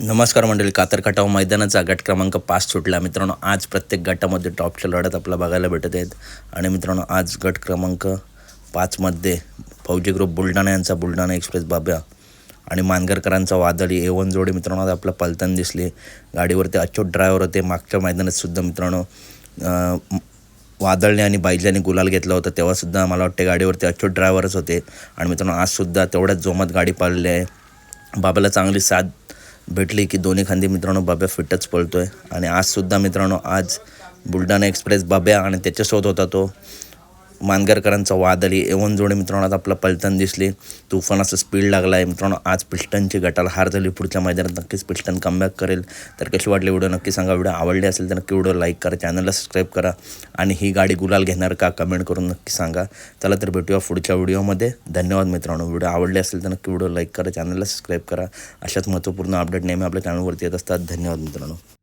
नमस्कार मंडळी कातर खटाव मैदानाचा गट क्रमांक पाच सुटला. मित्रांनो आज प्रत्येक गटामध्ये टॉपच्या लढत आपल्याला बघायला भेटत आहेत. आणि मित्रांनो आज गट क्रमांक पाचमध्ये फौजी ग्रुप बुलढाणा यांचा बुलढाणा एक्सप्रेस बाब्या आणि मानगरकरांचा वादळी एवन जोडी मित्रांनो आज आपला पलतन दिसले. गाडीवरती अच्युत ड्रायव्हर होते. मागच्या मैदानातसुद्धा मित्रांनो वादळने आणि बायजाने गुलाल घेतला होता. तेव्हासुद्धा मला वाटते गाडीवरती अच्युत ड्रायव्हरच होते. आणि मित्रांनो आजसुद्धा तेवढ्याच जोमात गाडी पाळली आहे. बाबाला चांगली साथ भेटली की दोन्ही खांदी मित्रांनो बाब्या फिटच पळतोय. आणि आजसुद्धा मित्रांनो आज बुलढाणा एक्सप्रेस बाब्या आणि त्याच्यासोबत होता तो. मानगरकरांचा वादळी एवन जोडे मित्रांनो आज आपला पलटण दिसली. तुफान असं स्पीड लागला आहे मित्रांनो आज पिस्टनची गटाला हार झाली. पुढच्या मैदानात नक्कीच पिस्टन कमबॅक करेल. तर कशी वाटली व्हिडिओ? नक्की सांगा. व्हिडिओ आवडली असेल तर नक्की व्हिडिओ लाईक करा. चॅनलला सबस्क्राईब करा. आणि ही गाडी गुलाल घेणार का? कमेंट करून नक्की सांगा. चला तर भेटूया पुढच्या व्हिडिओमध्ये धन्यवाद मित्रांनो. व्हिडिओ आवडले असेल तर नक्की व्हिडिओ लाईक करा. चॅनलला सबस्क्राईब करा. अशाच महत्त्वपूर्ण अपडेट नेहमी आपल्या चॅनलवरती येत असतात. धन्यवाद मित्रांनो.